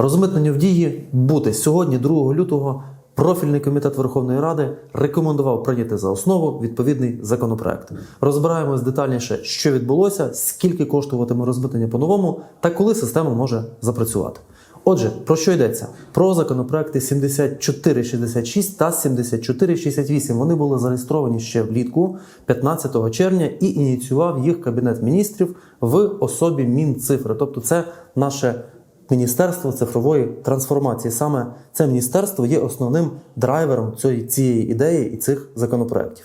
Розмитнення в дії бути сьогодні, 2 лютого, профільний комітет Верховної Ради рекомендував прийняти за основу відповідний законопроект. Розбираємось детальніше, що відбулося, скільки коштуватиме розмитнення по-новому та коли система може запрацювати. Отже, про що йдеться? Про законопроекти 7466 та 7468. Вони були зареєстровані ще влітку 15 червня і ініціював їх Кабінет міністрів в особі Мінцифри. Тобто, це наше Міністерство цифрової трансформації. Саме це міністерство є основним драйвером цієї, цієї ідеї і цих законопроєктів.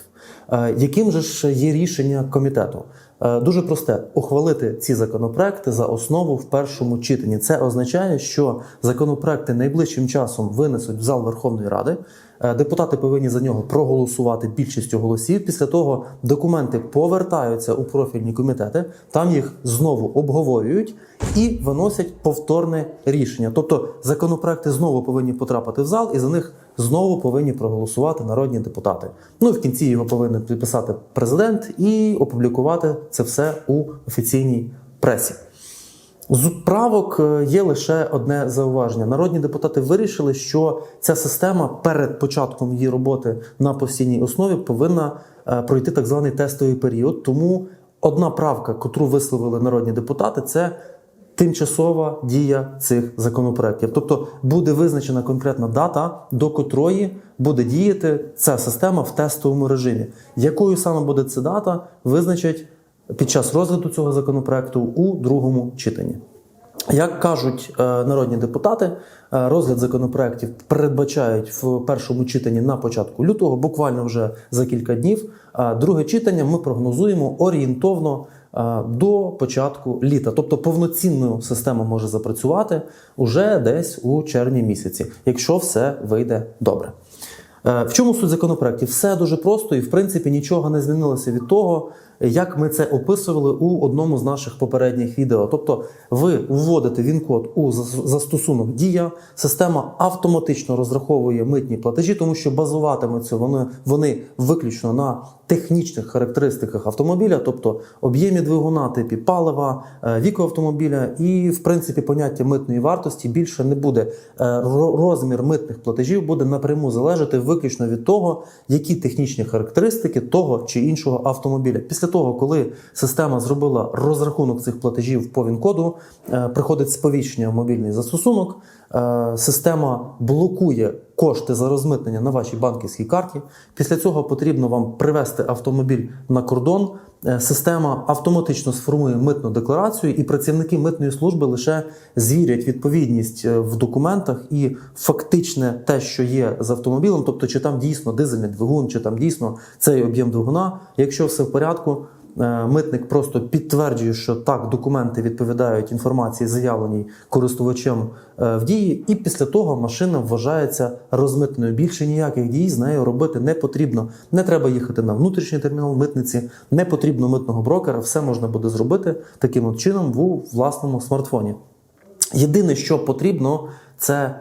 Е, Яким же ж є рішення комітету? Е, Дуже просте ухвалити ці законопроекти за основу в першому читанні. Це означає, що законопроекти найближчим часом винесуть в зал Верховної Ради. Е, Депутати повинні за нього проголосувати більшістю голосів. Після того документи повертаються у профільні комітети, там їх знову обговорюють і виносять повторне рішення. Тобто законопроекти знову повинні потрапити в зал, і за них знову повинні проголосувати народні депутати. Ну і в кінці його повинен підписати президент і опублікувати це все у офіційній пресі. З правок е, є лише одне зауваження. Народні депутати вирішили, що ця система перед початком її роботи на постійній основі повинна е, пройти так званий тестовий період. Тому одна правка, котру висловили народні депутати, це тимчасова дія цих законопроєктів. Тобто буде визначена конкретна дата, до котрої буде діяти ця система в тестовому режимі. Якою саме буде ця дата, визначать під час розгляду цього законопроекту у другому читанні. Як кажуть е, народні депутати, е, розгляд законопроєктів передбачають в першому читанні на початку лютого, буквально вже за кілька днів. А друге читання ми прогнозуємо орієнтовно е, до початку літа. Тобто повноцінною система може запрацювати уже десь у червні місяці, якщо все вийде добре. Е, В чому суть законопроектів? Все дуже просто і в принципі нічого не змінилося від того, як ми це описували у одному з наших попередніх відео. Тобто, ви вводите він-код у застосунок Дія, система автоматично розраховує митні платежі, тому що базуватимуться вони, вони виключно на технічних характеристиках автомобіля, тобто об'ємі двигуна, типі палива, е, віку автомобіля, і в принципі поняття митної вартості більше не буде. Е, Розмір митних платежів буде напряму залежати виключно від того, які технічні характеристики того чи іншого автомобіля. Після того, коли система зробила розрахунок цих платежів по ВІН-коду, е, приходить сповіщення в мобільний застосунок. е, Система блокує кошти за розмитнення на вашій банківській карті. Після цього потрібно вам привести автомобіль на кордон. Е, Система автоматично сформує митну декларацію, і працівники митної служби лише звірять відповідність е, в документах і фактичне те, що є з автомобілем, тобто чи там дійсно дизельний двигун, чи там дійсно цей об'єм двигуна. Якщо все в порядку, митник просто підтверджує, що так, документи відповідають інформації, заявленій користувачем е, в дії, і після того машина вважається розмитненою. Більше ніяких дій з нею робити не потрібно. Не треба їхати на внутрішній термінал митниці, не потрібно митного брокера. Все можна буде зробити таким от чином у власному смартфоні. Єдине, що потрібно, це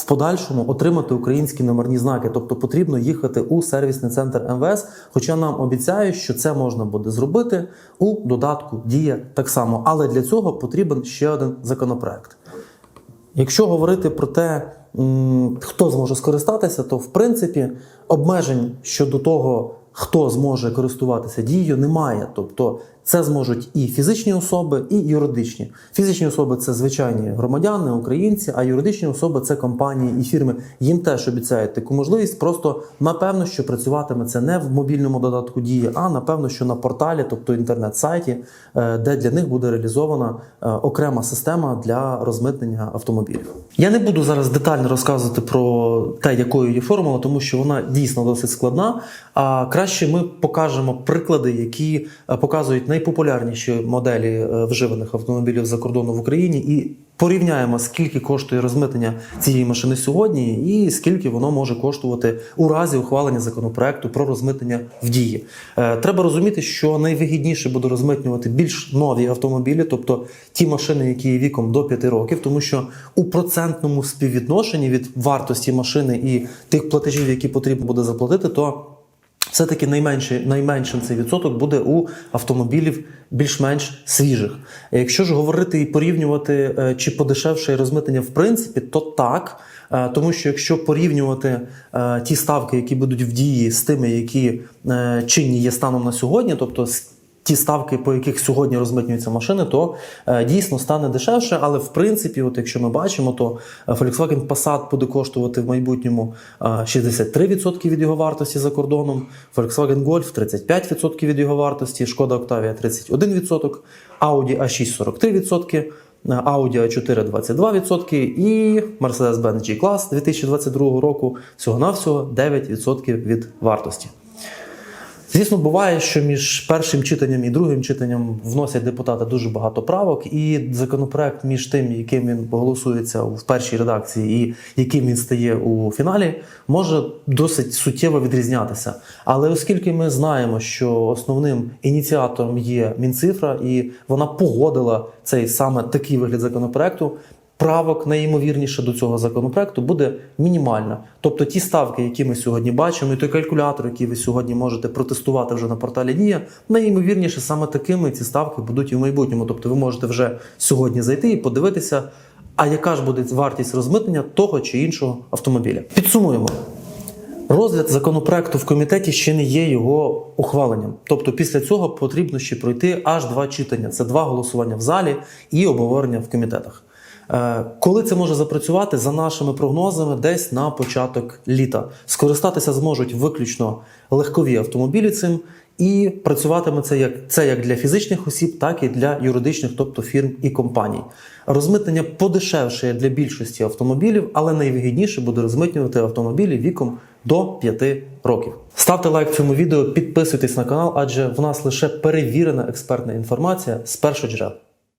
в подальшому отримати українські номерні знаки, тобто потрібно їхати у сервісний центр МВС. Хоча нам обіцяють, що це можна буде зробити у додатку Дія так само. Але для цього потрібен ще один законопроект. Якщо говорити про те, хто зможе скористатися, то в принципі обмежень щодо того, хто зможе користуватися дією, немає. Тобто це зможуть і фізичні особи, і юридичні. Фізичні особи це звичайні громадяни, українці, а юридичні особи це компанії і фірми. Їм теж обіцяють таку можливість. Просто напевно, що працюватиме це не в мобільному додатку дії, а напевно, що на порталі, тобто інтернет-сайті, е, де для них буде реалізована е, окрема система для розмитнення автомобілів. Я не буду зараз детально розказувати про те, якою є формула, тому що вона дійсно досить складна. А краще ми покажемо приклади, які е, показують найпопулярніші моделі е, вживаних автомобілів за кордону в Україні, і порівняємо, скільки коштує розмитнення цієї машини сьогодні, і скільки воно може коштувати у разі ухвалення законопроекту про розмитнення в дії. Е, Треба розуміти, що найвигідніше буде розмитнювати більш нові автомобілі, тобто ті машини, які є віком до 5 років, тому що у процентному співвідношенні від вартості машини і тих платежів, які потрібно буде заплатити, то все-таки найменший, найменшим цей відсоток буде у автомобілів більш-менш свіжих. Якщо ж говорити і порівнювати, е, чи подешевше розмитнення в принципі, то так. Е, Тому що якщо порівнювати е, ті ставки, які будуть в дії з тими, які чинні є станом на сьогодні, тобто ті ставки, по яких сьогодні розмитнюються машини, то е, дійсно стане дешевше. Але в принципі, от якщо ми бачимо, то е, Volkswagen Passat буде коштувати в майбутньому е, 63% від його вартості за кордоном, Volkswagen Golf 35% від його вартості, Шкода Octavia 31%, Audi A6 43%. Audi A4 22% і Mercedes-Benz G-Class 2022 року всього-навсього 9% від вартості. Звісно, буває, що між першим читанням і другим читанням вносять депутати дуже багато правок, і законопроект між тим, яким він голосується в першій редакції, і яким він стає у фіналі, може досить суттєво відрізнятися. Але оскільки ми знаємо, що основним ініціатором є Мінцифра, і вона погодила цей саме такий вигляд законопроекту. Правок найімовірніше до цього законопроекту буде мінімальна. Тобто ті ставки, які ми сьогодні бачимо, і той калькулятор, який ви сьогодні можете протестувати вже на порталі Дія, найімовірніше саме такими ці ставки будуть і в майбутньому. Тобто ви можете вже сьогодні зайти і подивитися, а яка ж буде вартість розмитнення того чи іншого автомобіля. Підсумуємо. Розгляд законопроекту в комітеті ще не є його ухваленням. Тобто, після цього потрібно ще пройти аж два читання: це два голосування в залі і обговорення в комітетах. Е, Коли це може запрацювати за нашими прогнозами, десь на початок літа скористатися зможуть виключно легкові автомобілі цим, і працюватиме це як це як для фізичних осіб, так і для юридичних, тобто фірм і компаній. Розмитнення подешевшає для більшості автомобілів, але найвигідніше буде розмитнювати автомобілі віком до 5 років. Ставте лайк цьому відео, підписуйтесь на канал, адже в нас лише перевірена експертна інформація з першого джерела.